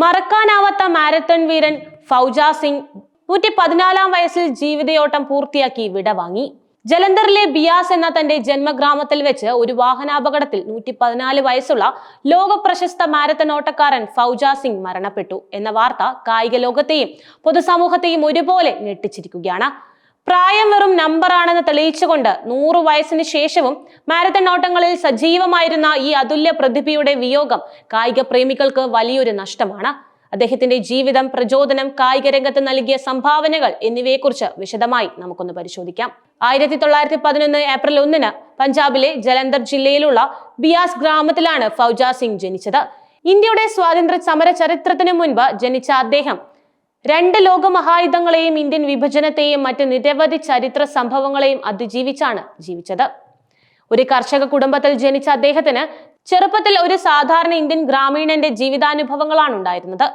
മറക്കാനാവാത്ത മാരത്തൺ വീരൻ ഫൗജ സിംഗ് നൂറ്റി പതിനാലാം വയസ്സിൽ ജീവിതയോട്ടം പൂർത്തിയാക്കി വിടവാങ്ങി ജലന്ധറിലെ ബിയാസ് എന്ന തന്റെ ജന്മഗ്രാമത്തിൽ വെച്ച് ഒരു വാഹനാപകടത്തിൽ നൂറ്റി പതിനാല് വയസ്സുള്ള ലോക പ്രശസ്ത മാരത്തൺ ഓട്ടക്കാരൻ ഫൗജ സിംഗ് മരണപ്പെട്ടു എന്ന വാർത്ത കായിക ലോകത്തെയും പൊതുസമൂഹത്തെയും ഒരുപോലെ ഞെട്ടിച്ചിരിക്കുകയാണ്. പ്രായം വെറും നമ്പറാണെന്ന് തെളിയിച്ചുകൊണ്ട് നൂറ് വയസ്സിന് ശേഷവും മാരത്തൺ ഓട്ടങ്ങളിൽ സജീവമായിരുന്ന ഈ അതുല്യ പ്രതിഭയുടെ വിയോഗം കായിക പ്രേമികൾക്ക് വലിയൊരു നഷ്ടമാണ്. അദ്ദേഹത്തിന്റെ ജീവിതം പ്രചോദനം കായിക രംഗത്ത് നൽകിയ സംഭാവനകൾ എന്നിവയെക്കുറിച്ച് വിശദമായി നമുക്കൊന്ന് പരിശോധിക്കാം. ആയിരത്തി തൊള്ളായിരത്തി പതിനൊന്ന് ഏപ്രിൽ ഒന്നിന് പഞ്ചാബിലെ ജലന്ധർ ജില്ലയിലുള്ള ബിയാസ് ഗ്രാമത്തിലാണ് ഫൗജ സിംഗ് ജനിച്ചത്. ഇന്ത്യയുടെ സ്വാതന്ത്ര്യ സമര ചരിത്രത്തിനു മുൻപ് ജനിച്ച അദ്ദേഹം രണ്ട് ലോകമഹായുധങ്ങളെയും ഇന്ത്യൻ വിഭജനത്തെയും മറ്റ് നിരവധി ചരിത്ര സംഭവങ്ങളെയും അതിജീവിച്ചാണ് ജീവിച്ചത്. ഒരു കർഷക കുടുംബത്തിൽ ജനിച്ച അദ്ദേഹത്തിന് ചെറുപ്പത്തിൽ ഒരു സാധാരണ ഇന്ത്യൻ ഗ്രാമീണന്റെ ജീവിതാനുഭവങ്ങളാണ് ഉണ്ടായിരുന്നത്